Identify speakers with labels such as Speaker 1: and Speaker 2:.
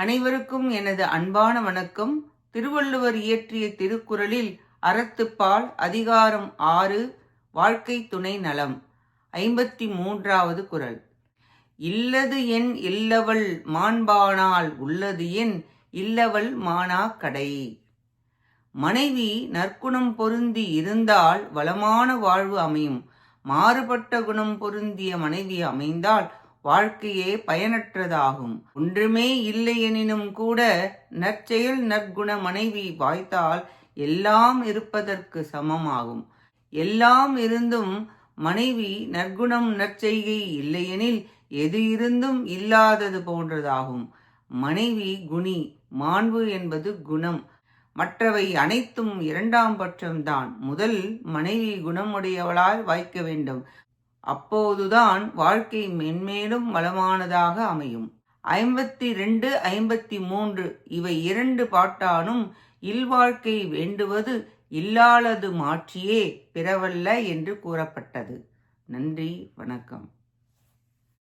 Speaker 1: அனைவருக்கும் எனது அன்பான வணக்கம். திருவள்ளுவர் இயற்றிய திருக்குறளில் அறத்துப்பால் அதிகாரம் ஆறு வாழ்க்கை துணை நலம் ஐம்பத்தி மூன்றாவது குறள். இல்லது என் இல்லவள் மாண்பானால் உள்ளது என் இல்லவள் மானா கடை. மனைவி நற்குணம் பொருந்தி இருந்தால் வளமான வாழ்வு அமையும். மாறுபட்ட குணம் பொருந்திய மனைவி அமைந்தால் வாழ்க்கையே பயனற்றதாகும். ஒன்றுமே இல்லை எனினும் கூட நற்செயல் நற்குண மனைவி வாய்த்தால் எல்லாம் இருப்பதற்கு சமமாகும். எல்லாம் இருந்தும் மனைவி நற்குணம் நற்செய்கை இல்லையெனில் எது இருந்தும் இல்லாதது போன்றதாகும். மனைவி குணி மாண்பு என்பது குணம். மற்றவை அனைத்தும் இரண்டாம் பட்சம்தான். முதல் மனைவி குணமுடையவளாய் வாய்க்க வேண்டும். அப்போதுதான் வாழ்க்கை மென்மேலும் வளமானதாக அமையும். ஐம்பத்தி ரெண்டு ஐம்பத்தி மூன்று இவை இரண்டு பாட்டானும் இல்வாழ்க்கை வேண்டுவது இல்லாளது மாற்றியே பிறவல்ல என்று கூறப்பட்டது. நன்றி வணக்கம்.